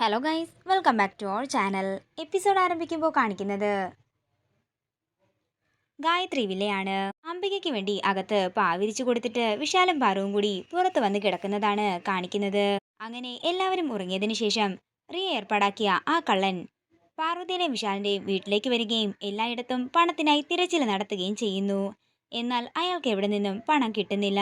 Hello guys welcome back to our channel episode ആരംഭിക്കുമ്പോൾ കാണിക്കുന്നത് ഗായത്രി വില്ലയാണ്. അംബികയ്ക്ക് വേണ്ടി അകത്ത് പാവിരിച്ചു കൊടുത്തിട്ട് വിശാലും പാറവും കൂടി പുറത്ത് വന്ന് കിടക്കുന്നതാണ് കാണിക്കുന്നത്. അങ്ങനെ എല്ലാവരും ഉറങ്ങിയതിനു ശേഷം റിയ ഏർപ്പാടാക്കിയ ആ കള്ളൻ പാർവതിയുടെയും വിശാലിന്റെയും വീട്ടിലേക്ക് വരികയും എല്ലായിടത്തും പണത്തിനായി തിരച്ചിൽ നടത്തുകയും ചെയ്യുന്നു. എന്നാൽ അയാൾക്ക് എവിടെ നിന്നും പണം കിട്ടുന്നില്ല.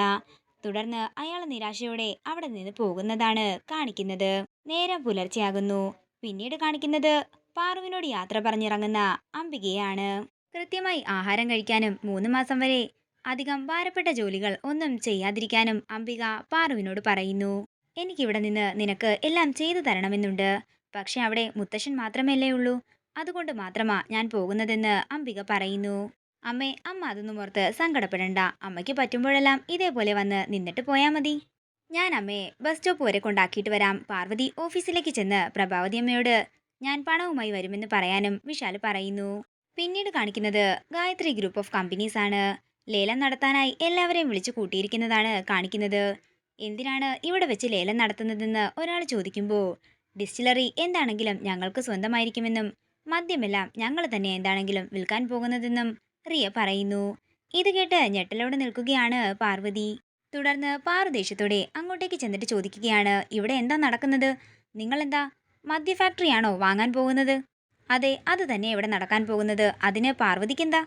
തുടർന്ന് അയാൾ നിരാശയോടെ അവിടെ നിന്ന് പോകുന്നതാണ് കാണിക്കുന്നത്. നേരം പുലർച്ചെയാകുന്നു. പിന്നീട് കാണിക്കുന്നത് പാറുവിനോട് യാത്ര പറഞ്ഞിറങ്ങുന്ന അംബികയാണ്. കൃത്യമായി ആഹാരം കഴിക്കാനും മൂന്ന് മാസം വരെ അധികം ഭാരപ്പെട്ട ജോലികൾ ഒന്നും ചെയ്യാതിരിക്കാനും അംബിക പാറുവിനോട് പറയുന്നു. എനിക്കിവിടെ നിന്ന് നിനക്ക് എല്ലാം ചെയ്തു തരണമെന്നുണ്ട്. പക്ഷെ അവിടെ മുത്തശ്ശൻ മാത്രമല്ലേ ഉള്ളൂ. അതുകൊണ്ട് മാത്രമാ ഞാൻ പോകുന്നതെന്ന് അംബിക പറയുന്നു. അമ്മേ അമ്മ അതൊന്നും ഓർത്ത് സങ്കടപ്പെടണ്ട. അമ്മയ്ക്ക് പറ്റുമ്പോഴെല്ലാം ഇതേപോലെ വന്ന് നിന്നിട്ട് പോയാൽ മതി. ഞാൻ അമ്മയെ ബസ് സ്റ്റോപ്പ് വരെ കൊണ്ടാക്കിയിട്ട് വരാം. പാർവതി ഓഫീസിലേക്ക് ചെന്ന് പ്രഭാവതി അമ്മയോട് ഞാൻ പണവുമായി വരുമെന്ന് പറയാനും വിശാൽ പറയുന്നു. പിന്നീട് കാണിക്കുന്നത് ഗായത്രി ഗ്രൂപ്പ് ഓഫ് കമ്പനീസ് ആണ്. ലേലം നടത്താനായി എല്ലാവരെയും വിളിച്ചു കൂട്ടിയിരിക്കുന്നതാണ് കാണിക്കുന്നത്. എന്തിനാണ് ഇവിടെ വെച്ച് ലേലം നടത്തുന്നതെന്ന് ഒരാൾ ചോദിക്കുമ്പോൾ ഡിസ്റ്റിലറി എന്താണെങ്കിലും ഞങ്ങൾക്ക് സ്വന്തമായിരിക്കുമെന്നും മദ്യമെല്ലാം ഞങ്ങൾ തന്നെ എന്താണെങ്കിലും വിൽക്കാൻ പോകുന്നതെന്നും റിയ പറയുന്നു. ഇത് കേട്ട് ഞെട്ടലോടെ നിൽക്കുകയാണ് പാർവതി. തുടർന്ന് പാറുദേശത്തോടെ അങ്ങോട്ടേക്ക് ചെന്നിട്ട് ചോദിക്കുകയാണ് ഇവിടെ എന്താ നടക്കുന്നത്? നിങ്ങളെന്താ മദ്യ ഫാക്ടറിയാണോ വാങ്ങാൻ പോകുന്നത്? അതെ അത് തന്നെ ഇവിടെ നടക്കാൻ പോകുന്നത്. അതിന് പാർവതിക്കെന്താ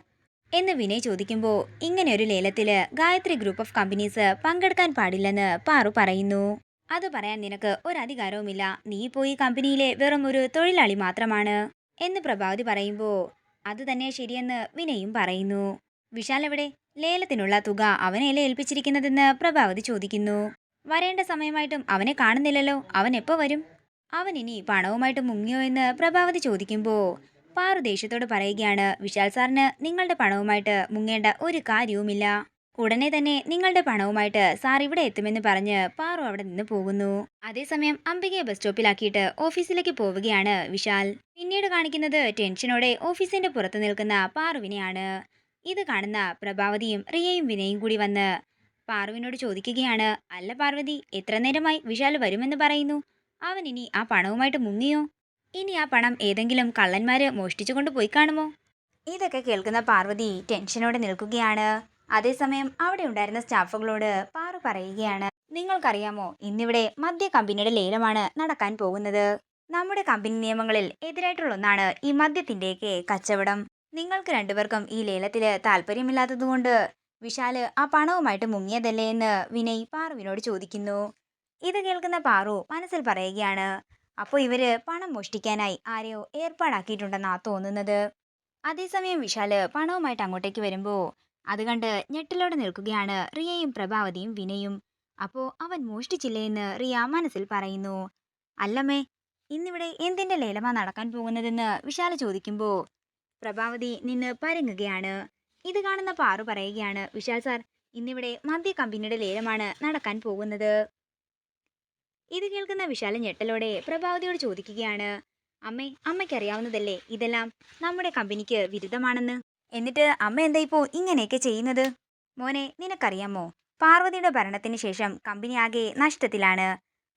എന്ന് വിനയ് ചോദിക്കുമ്പോൾ ഇങ്ങനെ ഒരു ലേലത്തിൽ ഗായത്രി ഗ്രൂപ്പ് ഓഫ് കമ്പനീസ് പങ്കെടുക്കാൻ പാടില്ലെന്ന് പാറു പറയുന്നു. അത് പറയാൻ നിനക്ക് ഒരധികാരവുമില്ല. നീ പോയി കമ്പനിയിലെ വെറും ഒരു തൊഴിലാളി മാത്രമാണ്. എന്ന് പ്രഭാവതി പറയുമ്പോൾ അത് തന്നെ ശരിയെന്ന് വിനയും പറയുന്നു. വിശാൽ എവിടെ? ലേലത്തിനുള്ള തുക അവനെയല്ലേ ഏൽപ്പിച്ചിരിക്കുന്നതെന്ന് പ്രഭാവതി ചോദിക്കുന്നു. വരേണ്ട സമയമായിട്ടും അവനെ കാണുന്നില്ലല്ലോ. അവൻ എപ്പോ വരും? അവൻ ഇനി പണവുമായിട്ട് മുങ്ങിയോ എന്ന് പ്രഭാവതി ചോദിക്കുമ്പോൾ പാറു ദേഷ്യത്തോട് പറയുകയാണ് വിശാൽ സാറിന് നിങ്ങളുടെ പണവുമായിട്ട് മുങ്ങേണ്ട ഒരു കാര്യവുമില്ല. ഉടനെ തന്നെ നിങ്ങളുടെ പണവുമായിട്ട് സാർ ഇവിടെ എത്തുമെന്ന് പറഞ്ഞ് പാറു അവിടെ നിന്ന് പോകുന്നു. അതേസമയം അംബികയെ ബസ് സ്റ്റോപ്പിലാക്കിയിട്ട് ഓഫീസിലേക്ക് പോവുകയാണ് വിശാൽ. പിന്നീട് കാണിക്കുന്നത് ടെൻഷനോടെ ഓഫീസിന്റെ പുറത്ത് നിൽക്കുന്ന പാറുവിനെയാണ്. ഇത് കാണുന്ന പ്രഭാവതിയും റിയയും വിനയും കൂടി വന്ന് പാർവിനോട് ചോദിക്കുകയാണ് അല്ല പാർവതി എത്ര നേരമായി വിശാൽ വരുമെന്ന് പറയുന്നു? അവൻ ഇനി ആ പണവുമായിട്ട് മുങ്ങിയോ? ഇനി ആ പണം ഏതെങ്കിലും കള്ളന്മാര് മോഷ്ടിച്ചു കൊണ്ടുപോയി കാണുമോ? ഇതൊക്കെ കേൾക്കുന്ന പാർവതി ടെൻഷനോടെ നിൽക്കുകയാണ്. അതേസമയം അവിടെ ഉണ്ടായിരുന്ന സ്റ്റാഫുകളോട് പാറു പറയുകയാണ് നിങ്ങൾക്കറിയാമോ ഇന്നിവിടെ മദ്യ കമ്പനിയുടെ ലേലമാണ് നടക്കാൻ പോകുന്നത്. നമ്മുടെ കമ്പനി നിയമങ്ങളിൽ എതിരായിട്ടുള്ള ഒന്നാണ് ഈ മദ്യത്തിന്റെയൊക്കെ കച്ചവടം. നിങ്ങൾക്ക് രണ്ടുപേർക്കും ഈ ലേലത്തിൽ താല്പര്യമില്ലാത്തതുകൊണ്ട് വിശാൽ ആ പണവുമായിട്ട് മുങ്ങിയതല്ലേ? എന്ന് വിനയ് പാറുവിനോട് ചോദിക്കുന്നു. ഇത് കേൾക്കുന്ന പാറു മനസ്സിൽ പറയുകയാണ് അപ്പോൾ ഇവർ പണം മോഷ്ടിക്കാനായി ആരെയോ ഏർപ്പാടാക്കിയിട്ടുണ്ടെന്നാ തോന്നുന്നത്? അതേസമയം വിശാൽ പണവുമായിട്ട് അങ്ങോട്ടേക്ക് വരുമ്പോൾ അത് കണ്ട് ഞെട്ടിലോടെ നിൽക്കുകയാണ് റിയയും പ്രഭാവതിയും വിനയും. അപ്പോൾ അവൻ മോഷ്ടിച്ചില്ലേ എന്ന് റിയ മനസ്സിൽ പറയുന്നു. അല്ലമ്മേ ഇന്നിവിടെ എന്തിന്റെ ലേലമാ നടക്കാൻ പോകുന്നതെന്ന്? വിശാല ചോദിക്കുമ്പോൾ പ്രഭാവതി നിന്ന് പരങ്ങുകയാണ്. ഇത് കാണുന്ന പാറു പറയുകയാണ് വിശാൽ സാർ ഇന്നിവിടെ മദ്യ കമ്പനിയുടെ ലേലമാണ് നടക്കാൻ പോകുന്നത്. ഇത് കേൾക്കുന്ന വിശാല ഞെട്ടലോടെ പ്രഭാവതിയോട് ചോദിക്കുകയാണ് അമ്മേ അമ്മയ്ക്കറിയാവുന്നതല്ലേ ഇതെല്ലാം നമ്മുടെ കമ്പനിക്ക് വിരുദ്ധമാണെന്ന്? എന്നിട്ട് അമ്മ എന്താ ഇപ്പോ ഇങ്ങനെയൊക്കെ ചെയ്യുന്നത്? മോനെ നിനക്കറിയാമോ പാർവതിയുടെ ഭരണത്തിന് ശേഷം കമ്പനി ആകെ നഷ്ടത്തിലാണ്.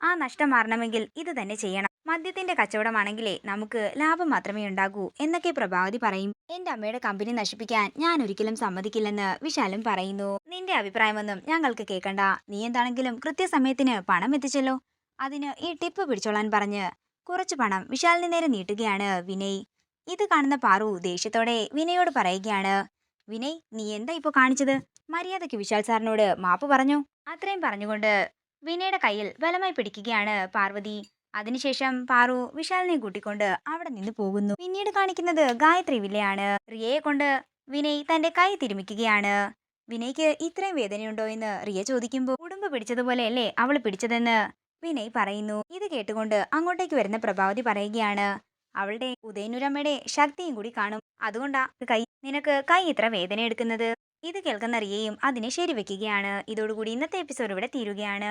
ആ നഷ്ടം മാറണമെങ്കിൽ ഇത് തന്നെ ചെയ്യണം. മദ്യത്തിന്റെ കച്ചവടമാണെങ്കിലേ നമുക്ക് ലാഭം മാത്രമേ ഉണ്ടാകൂ എന്നൊക്കെ പ്രഭാവതി പറയും. എന്റെ അമ്മയുടെ കമ്പനി നശിപ്പിക്കാൻ ഞാൻ ഒരിക്കലും സമ്മതിക്കില്ലെന്ന് വിശാലും പറയുന്നു. നിന്റെ അഭിപ്രായമൊന്നും ഞങ്ങൾക്ക് കേൾക്കണ്ട. നീ എന്താണെങ്കിലും കൃത്യസമയത്തിന് പണം എത്തിച്ചല്ലോ. അതിന് ഈ ടിപ്പ് പിടിച്ചോളാൻ പറഞ്ഞ് കുറച്ച് പണം വിശാലിന് നേരെ നീട്ടുകയാണ് വിനയ്. ഇത് കാണുന്ന പാറു ദേഷ്യത്തോടെ വിനയോട് പറയുകയാണ്. വിനയ് നീ എന്താ ഇപ്പോ കാണിച്ചത്? മര്യാദയ്ക്ക് വിശാൽ സാറിനോട് മാപ്പ് പറഞ്ഞു? അത്രയും പറഞ്ഞുകൊണ്ട് വിനയുടെ കയ്യിൽ ബലമായി പിടിക്കുകയാണ് പാർവതി. അതിനുശേഷം പാറു വിശാലിനെ കൂട്ടിക്കൊണ്ട് അവിടെ നിന്ന് പോകുന്നു. പിന്നീട് കാണിക്കുന്നത് ഗായത്രി വില്ലയാണ്. റിയയെ കൊണ്ട് വിനയ് തന്റെ കൈ തിരുമിക്കുകയാണ്. വിനയ്ക്ക് ഇത്രയും വേദനയുണ്ടോ എന്ന് റിയ ചോദിക്കുമ്പോൾ കുടുംബ പിടിച്ചതുപോലെയല്ലേ അവൾ പിടിച്ചതെന്ന്? വിനയ് പറയുന്നു. ഇത് കേട്ടുകൊണ്ട് അങ്ങോട്ടേക്ക് വരുന്ന പ്രഭാവതി പറയുകയാണ് അവളുടെ ഉദയനുരമ്മയുടെ ശക്തിയും കൂടി കാണും. അതുകൊണ്ടാ കൈ നിനക്ക് കൈ ഇത്ര വേദന എടുക്കുന്നത്? ഇത് കേൾക്കുന്ന റിയയും അതിനെ ശരിവെക്കുകയാണ്. ഇതോടുകൂടി ഇന്നത്തെ എപ്പിസോഡ് ഇവിടെ തീരുകയാണ്.